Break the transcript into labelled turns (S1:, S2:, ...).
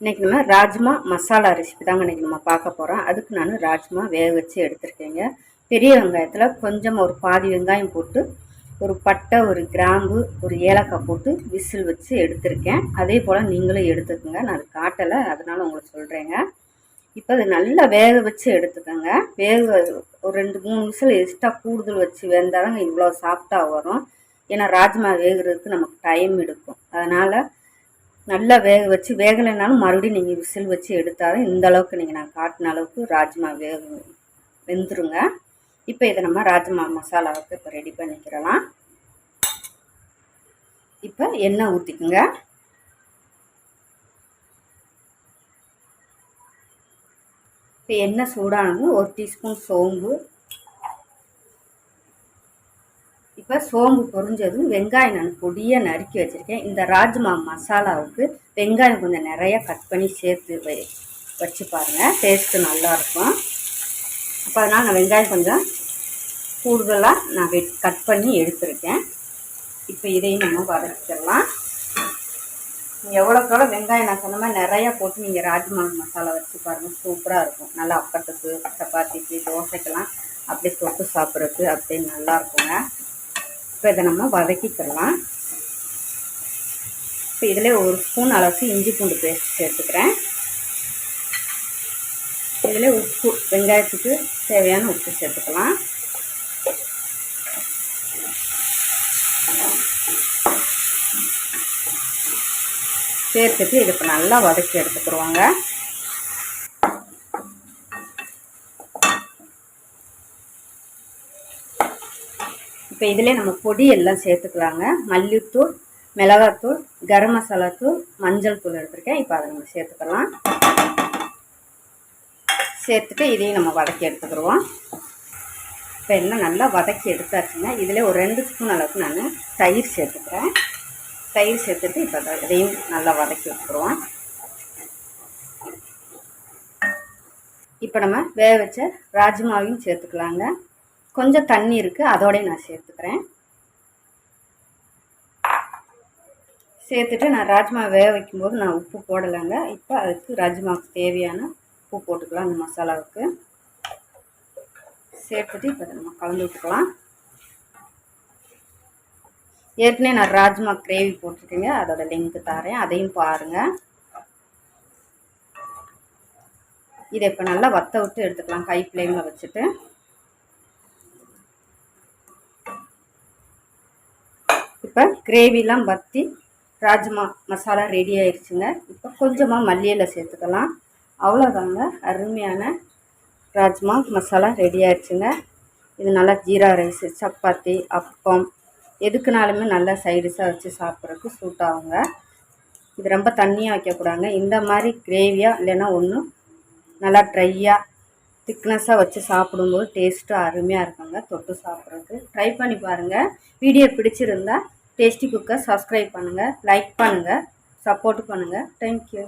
S1: இன்றைக்கி நம்ம ராஜ்மா மசாலா ரெசிபி தாங்க இன்றைக்கி நம்ம பார்க்க போகிறோம் அதுக்கு நான் ராஜ்மா வேக வச்சு எடுத்திருக்கேங்க. பெரிய வெங்காயத்தில் கொஞ்சம் ஒரு பாதி வெங்காயம் போட்டு ஒரு பட்டை ஒரு கிராம்பு ஒரு ஏலக்காய் போட்டு விசில் வச்சு எடுத்திருக்கேன். அதே போல் நீங்களும் எடுத்துக்கோங்க. நான் அது காட்டலை அதனால் உங்களுக்கு சொல்கிறேங்க இப்போ அது நல்லா வேக வச்சு எடுத்துக்கோங்க. வேக ஒரு ரெண்டு மூணு விசில் எக்ஸ்ட்ரா கூடுதல் வச்சு வெந்தால் தாங்க இவ்வளோ சாஃப்டாக வரும். ஏன்னா ராஜ்மா வேகிறதுக்கு நமக்கு டைம் எடுக்கும். அதனால் நல்லா வேக வச்சு வேகலைனாலும் மறுபடியும் நீங்கள் விசில் வச்சு எடுத்தாலும் இந்த அளவுக்கு நீங்கள் நான் காட்டின அளவுக்கு ராஜ்மா வேக வெந்துருங்க. இப்போ இதை நம்ம ராஜ்மா மசாலாவுக்கு இப்போ ரெடி பண்ணிக்கிறலாம். இப்போ எண்ணெய் ஊற்றிக்குங்க இப்போ எண்ணெய் சூடானது ஒரு டீஸ்பூன் சோம்பு இப்போ சோம்பு பொரிஞ்சதும் வெங்காயம் நான் பொடியாக நறுக்கி வச்சுருக்கேன். இந்த ராஜ்மா மசாலாவுக்கு வெங்காயம் கொஞ்சம் நிறையா கட் பண்ணி சேர்த்து வை வச்சு பாருங்கள் டேஸ்ட்டு நல்லாயிருக்கும் அப்போ அதனால் நான் வெங்காயம் கொஞ்சம் கூடுதலாக நான் வெட் கட் பண்ணி எடுத்துருக்கேன். இப்போ இதையும் நம்ம வதக்கிடலாம். எவ்வளோக்கு எவ்வளோ வெங்காயம் நான் சொன்ன மாதிரி நிறையா போட்டு நீங்கள் ராஜ்மா மசாலா வச்சு பாருங்கள் சூப்பராக இருக்கும். நல்லா அப்பத்துக்கு சப்பாத்திக்கு தோசைக்கெல்லாம் அப்படியே தொட்டு சாப்பிட்றதுக்கு அப்படியே நல்லாயிருக்குங்க இப்போ இதை நம்ம வதக்கிக்கலாம். இப்போ இதில் ஒரு ஸ்பூன் அளவுக்கு இஞ்சி பூண்டு பேஸ்ட் சேர்த்துக்கிறேன். இதில் உப்பு வெங்காயத்துக்கு தேவையான உப்பு சேர்த்துக்கலாம். சேர்த்துட்டு இதை இப்போ நல்லா வதக்கி எடுத்துக்கிடுவாங்க இப்போ இதிலே நம்ம பொடி எல்லாம் சேர்த்துக்கலாங்க. மல்லித்தூள் மிளகாத்தூள் கரம் மசாலா தூள் மஞ்சள் தூள் எடுத்துருக்கேன். இப்போ அதை நம்ம சேர்த்துக்கலாம். சேர்த்துட்டு இதையும் நம்ம வதக்கி எடுத்துக்கிடுவோம். இப்போ எல்லாம் நல்லா வதக்கி எடுத்தாச்சுங்க. இதில் ஒரு ரெண்டு ஸ்பூன் அளவுக்கு நான் தயிர் சேர்த்துக்கிறேன். தயிர் சேர்த்துட்டு இப்போ இதையும் நல்லா வதக்கி விட்டுருவோம் இப்போ நம்ம வேக வச்ச ராஜ்மாவையும் சேர்த்துக்கலாங்க. கொஞ்சம் தண்ணி இருக்குது அதோடய நான் சேர்த்துக்கிறேன். சேர்த்துட்டு நான் ராஜ்மா வேக வைக்கும்போது நான் உப்பு போடலைங்க. இப்போ அதுக்கு ராஜ்மாவுக்கு தேவையான உப்பு போட்டுக்கலாம் அந்த மசாலாவுக்கு. சேர்த்துட்டு இப்போ நம்ம கலந்து விட்டுக்கலாம். ஏற்கனவே நான் ராஜ்மா கிரேவி போட்டிருக்கேங்க. அதோட லிங்க் தரேன். அதையும் பாருங்கள் இதை இப்போ நல்லா வத்த விட்டு எடுத்துக்கலாம். கை ஃப்ளேமில் வச்சுட்டு. இப்போ கிரேவிலாம் வற்றி ராஜ்மா மசாலா ரெடி ஆயிடுச்சுங்க இப்போ கொஞ்சமாக மல்லியில் சேர்த்துக்கலாம். அவ்வளோதாங்க அருமையான ராஜ்மா மசாலா ரெடி ஆயிடுச்சுங்க இது நல்லா ஜீரா ரைஸு சப்பாத்தி அப்பம் எதுக்குனாலுமே நல்லா சைடிஷாக வச்சு சாப்பிட்றதுக்கு சூட் ஆகுங்க. இது ரொம்ப தண்ணியாக வைக்கக்கூடாங்க இந்த மாதிரி கிரேவியாக இல்லைன்னா ஒன்றும் நல்லா ட்ரையாக திக்னஸாக வச்சு சாப்பிடும்போது டேஸ்ட்டு அருமையாக இருக்குங்க. தொட்டு சாப்பிட்றதுக்கு. ட்ரை பண்ணி பாருங்கள் வீடியோ பிடிச்சிருந்தா டேஸ்டி குக்கை சப்ஸ்கிரைப் பண்ணுங்கள் லைக் பண்ணுங்கள் சப்போர்ட் பண்ணுங்கள் தேங்க்யூ